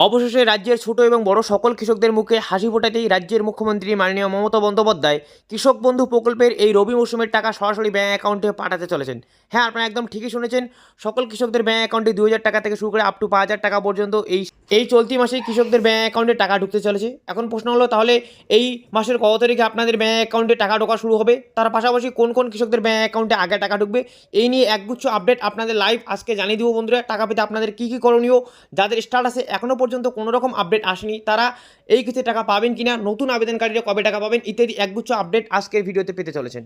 অবশেষে রাজ্যের ছোট এবং বড় সকল কৃষকদের মুখে হাসি ফোটাতেই রাজ্যের মুখ্যমন্ত্রী মাননীয় মমতা বন্দ্যোপাধ্যায় কৃষক বন্ধু প্রকল্পের এই রবি মৌসুমের টাকা সরাসরি ব্যাঙ্ক অ্যাকাউন্টে পাঠাতে চলেছেন। হ্যাঁ আপনারা একদম ঠিকই শুনেছেন। সকল কৃষকদের ব্যাঙ্ক অ্যাকাউন্টে দু হাজার টাকা থেকে শুরু করে আপ টু পাঁচ হাজার টাকা পর্যন্ত এই এই চলতি মাসে কৃষকদের ব্যাঙ্ক অ্যাকাউন্টে টাকা ঢুকতে চলেছে। এখন প্রশ্ন হলো, তাহলে এই মাসের কত তারিখে আপনাদের ব্যাঙ্ক অ্যাকাউন্টে টাকা ঢোকা শুরু হবে? তার পাশাপাশি কোন কোন কৃষকদের ব্যাঙ্ক অ্যাকাউন্টে আগে টাকা ঢুকবে? এই নিয়ে একগুচ্ছ আপডেট আপনাদের লাইভ আজকে জানিয়ে দিব বন্ধুরা। টাকা পেতে আপনাদের কী কী করণীয়? যাদের স্টাটাসে এখনও পর্যন্ত কোনো রকম আপডেট আসেনি, তারা এই কিস্তির টাকা পাবেন কিনা? নতুন আবেদনকারীরা কবে টাকা পাবেন? ইত্যাদি একগুচ্ছ আপডেট আজকের ভিডিওতে পেতে চলেছেন।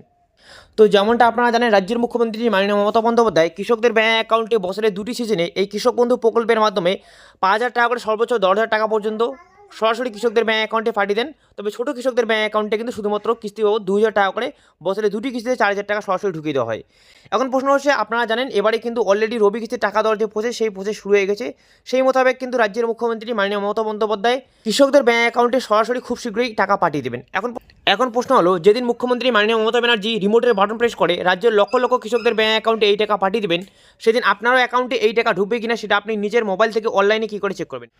তো যেমনটা আপনারা জানেন, রাজ্যের মুখ্যমন্ত্রী মাননীয় মমতা বন্দ্যোপাধ্যায় কৃষকদের ব্যাঙ্ক অ্যাকাউন্টে বছরের দুটি সিজনে এই কৃষক বন্ধু প্রকল্পের মাধ্যমে পাঁচ হাজার টাকা করে সর্বোচ্চ দশ হাজার টাকা পর্যন্ত সরাসরি কৃষকদের ব্যাঙ্ক অ্যাকাউন্টে পাঠিয়ে দেন। তবে ছোটো কৃষকদের ব্যাঙ্ক অ্যাকাউন্টে কিন্তু শুধুমাত্র কিস্তি বাবদ দুই হাজার টাকা করে বছরে দুটি কিস্তিতে চার হাজার টাকা সরাসরি ঢুকিয়ে দেওয়া হয়। এখন প্রশ্ন হচ্ছে, আপনারা জানেন এবারে কিন্তু অলরেডি রবি কিস্তির টাকা দেওয়ার যে প্রসেস সেই প্রসেস শুরু হয়ে গেছে। সেই মোতাবেক কিন্তু রাজ্যের মুখ্যমন্ত্রী মাননীয় মমতা বন্দ্যোপাধ্যায় কৃষকদের ব্যাঙ্ক অ্যাকাউন্টে সরাসরি খুব শীঘ্রই টাকা পাঠিয়ে দেবেন। এখন এখন প্রশ্ন হলো, যেদিন মুখ্যমন্ত্রী মাননীয় মমতা ব্যানার্জি রিমোটের বাটন প্রেস করে, রাজ্যের লক্ষ লক্ষ কৃষকদের ব্যাঙ্ক অ্যাকাউন্টে এই টাকা পাঠিয়ে দেবেন, সেদিন আপনারও অ্যাকাউন্টে এই টাকা ঢুকবে কিনা সেটা আপনি নিজের মোবাইল থেকে অনলাইনে কী করে চেক করবেন?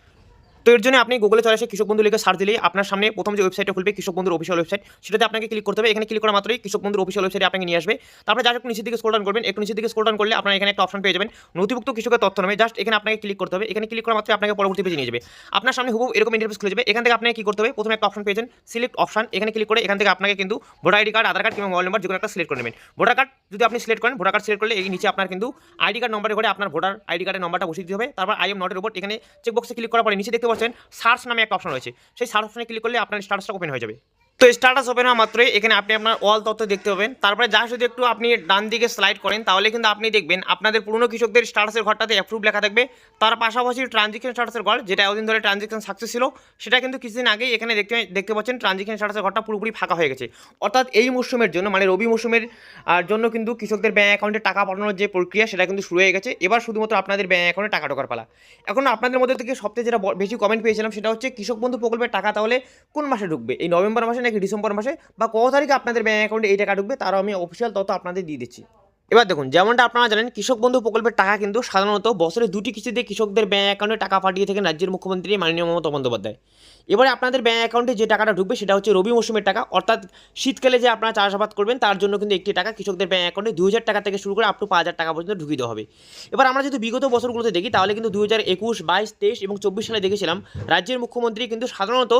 তো এর জন্য আপনি গুগলে চলে আসে কৃষক বন্ধু লিখে সার্চ দিলেই আপনার সামনে প্রথম যে ওয়েবসাইটটা খুলবে, কৃষক বন্ধুর অফিসিয়াল ওয়েবসাইট সেটাতে আপনাকে ক্লিক করতে হবে। এখানে ক্লিক করা মাত্রই কৃষক বন্ধুর অফিসিয়াল ওয়েবসাইটে আপনাকে নিয়ে আসবে। তারপরে যা একটু নিচের দিকে স্ক্রল ডাউন করবেন, একটু নিচের দিকে স্ক্রল ডাউন করলে আপনার এখানে একটা অপশন পেয়ে যাবেন। নথিভুক্ত কৃষকের তথ্য নামে জাস্ট এখানে আপনাকে ক্লিক করতে হবে। এখানে ক্লিক করা মাত্রই আপনাকে পরবর্তী পেজে নিয়ে যাবে। আপনার সামনে হুবহু এরকম ইন্টারফেস খুলে যাবে। এখান থেকে আপনাকে কি করতে হবে? প্রথমে একটা অপশন পেয়েছেন সিলেক্ট অপশন এখানে ক্লিক করে এখান থেকে আপনাকে কিন্তু voter ID card Aadhaar card কিংবা মোবাইল নাম্বার যে কোনো একটা সিলেক্ট করে নেবেন। ভোটার কার্ড যদি আপনি সিলেক্ট করেন ভোটার কার্ড সিলেক্ট করলে এই নিচে আপনার কিন্তু আইডি কার্ড নম্বরে করে আপনার ভোটার আইডি কার্ডের নম্বরটা বসিয়ে দিতে হবে। তারপর আই এম নটের উপর এখানে চেকবক্সে ক্লিক করার পরে নিচে দেখতে পাচ্ছেন সার্চ নামে একটা অপশন রয়েছে। সেই সার্চ অপশনে ক্লিক করলে আপনার স্ট্যাটাসটা ওপেন হয়ে যাবে। তো স্ট্যাটাস ওপেন হওয়া মাত্রই, এখানে আপনি আপনার অল তথ্য দেখতে পাবেন। তারপরে যা যদি একটু আপনি ডান দিকে স্লাইড করেন, তাহলে কিন্তু আপনি দেখবেন আপনাদের পুরনো কৃষকদের স্ট্যাটাসের ঘরটাতে অ্যাপ্রুভ লেখা থাকবে। তার পাশাপাশি ট্রানজেকশন স্ট্যাটাসের ঘর, যেটা এতদিন ধরে ট্রানজেকশন সাকসেস ছিল, সেটা কিন্তু কিছুদিন আগেই এখানে দেখতে দেখতে পাচ্ছেন ট্রানজেকশন স্ট্যাটাসের ঘরটা পুরোপুরি ফাঁকা হয়ে গেছে। অর্থাৎ এই মৌসুমের জন্য মানে রবি মৌসুমের জন্য কিন্তু কৃষকদের ব্যাঙ্ক অ্যাকাউন্টে টাকা পাঠানোর যে প্রক্রিয়া, সেটা কিন্তু শুরু হয়ে গেছে। এবার শুধুমাত্র আপনাদের ব্যাঙ্ক অ্যাকাউন্টে টাকা ঢোকার পালা। এখন আপনাদের মধ্যে থেকে সবথেকে যেটা বেশি কমেন্ট পেয়েছিলাম, সেটা হচ্ছে কৃষক বন্ধু প্রকল্পের টাকা তাহলে কোন মাসে ঢুকবে? এই নভেম্বর মাসে ডিসেম্বর মাসে বা কত তারিখে আপনাদের ব্যাঙ্ক অ্যাকাউন্টে এই টাকা ঢুকবে তারও আমি অফিসিয়াল তথ্য আপনাদের দিয়ে দিচ্ছি। এবার দেখুন, যেমনটা আপনারা জানেন, কৃষক বন্ধু প্রকল্পের টাকা কিন্তু সাধারণত বছরে দুটি কিস্তিতে কৃষকদের ব্যাঙ্ক অ্যাকাউন্টে টাকা পাঠিয়ে থাকেন রাজ্যের মুখ্যমন্ত্রী মাননীয় মমতা বন্দ্যোপাধ্যায়। এবারে আপনাদের ব্যাঙ্ক অ্যাকাউন্টে যে টাকাটা ঢুকবে সেটা হচ্ছে রবি মৌসুমের টাকা। অর্থাৎ শীতকালে যে আপনারা চাষাবাদ করবেন, তার জন্য কিন্তু একটি টাকা কৃষকদের ব্যাঙ্ক অ্যাকাউন্টে দুই হাজার টাকা থেকে শুরু করে আপ টু পাঁচ হাজার টাকা পর্যন্ত দেওয়া হবে। এবার আমরা যদি বিগত বছরগুলোতে দেখি, তাহলে কিন্তু দু হাজার একুশ, বাইশ, তেইশ এবং চব্বিশ সালে দেখেছিলাম, রাজ্যের মুখ্যমন্ত্রী কিন্তু সাধারণত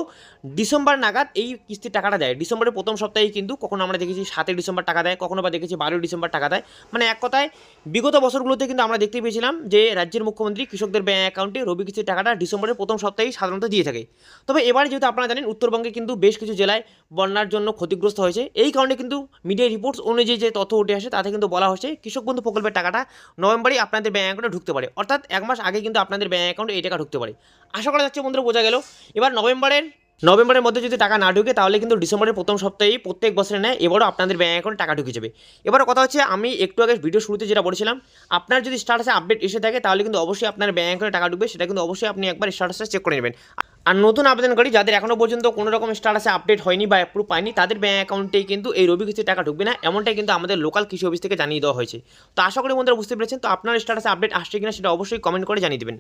ডিসেম্বর নাগাদ এই কিস্তির টাকাটা দেয়। ডিসেম্বরের প্রথম সপ্তাহেই কিন্তু কখনো আমরা দেখেছি সাতই ডিসেম্বর টাকা দেয়, কখনো বা দেখেছি বারোই ডিসেম্বর টাকা দেয়। মানে এক কথায়, বিগত বছরগুলোতে কিন্তু আমরা দেখতে পেয়েছিলাম যে রাজ্যের মুখ্যমন্ত্রী কৃষকদের ব্যাঙ্ক অ্যাকাউন্টে রবি কিস্তির টাকাটা ডিসেম্বরের প্রথম সপ্তাহেই সাধারণত দিয়ে থাকে। তবে এবারে যেহেতু আপনারা জানেন, উত্তরবঙ্গে কিন্তু বেশ কিছু জেলায় বন্যার জন্য ক্ষতিগ্রস্ত হয়েছে। এই কারণে কিন্তু মিডিয়া রিপোর্টস অনুযায়ী যে তথ্য উঠে আসে, তাতে কিন্তু বলা হয়েছে কৃষক বন্ধু প্রকল্পের টাকাটা নভেম্বরেই আপনাদের ব্যাঙ্ক অ্যাকাউন্টে ঢুকতে পারে। অর্থাৎ এক মাস আগে কিন্তু আপনাদের ব্যাঙ্ক অ্যাকাউন্টে এই টাকা ঢুকতে পারে। আশা করা যাচ্ছে বন্ধুরা বোঝা গেল। এবার নভেম্বরের নভেম্বরের মধ্যে যদি টাকা না ঢুকে, তাহলে কিন্তু ডিসেম্বরের প্রথম সপ্তাহেই প্রত্যেক বছরে নেয় এবারও আপনাদের ব্যাঙ্ক অ্যাকাউন্টে টাকা ঢুকে যাবে। এবার কথা হচ্ছে, আমি একটু আগে ভিডিও শুরুতে যেটা বলেছিলাম, আপনার যদি স্ট্যাটাসে আপডেট এসে থাকে, তাহলে কিন্তু অবশ্যই আপনার ব্যাঙ্ক অ্যাকাউন্টে টাকা ঢুকবে, সেটা কিন্তু অবশ্যই আপনি একবার স্ট্যাটাসটা চেক করে নেবেন। আর নতুন আবেদনকারী, যাদের এখনও পর্যন্ত কোনো রকম স্ট্যাটাসে আপডেট হয়নি বা অ্যাপ্রুভ পায়নি, তাদের ব্যাঙ্ক অ্যাকাউন্টেই কিন্তু এই রবি কিস্তির টাকা ঢুকবে না, এমনটাই কিন্তু আমাদের লোকাল কৃষি অফিস থেকে জানিয়ে দেওয়া হয়েছে। তো আশা করি বন্ধুরা বুঝতে পেরেছেন, তো আপনার স্ট্যাটাসে আপডেট আসছে কিনা সেটা অবশ্যই কমেন্ট করে জানিয়ে দেবেন।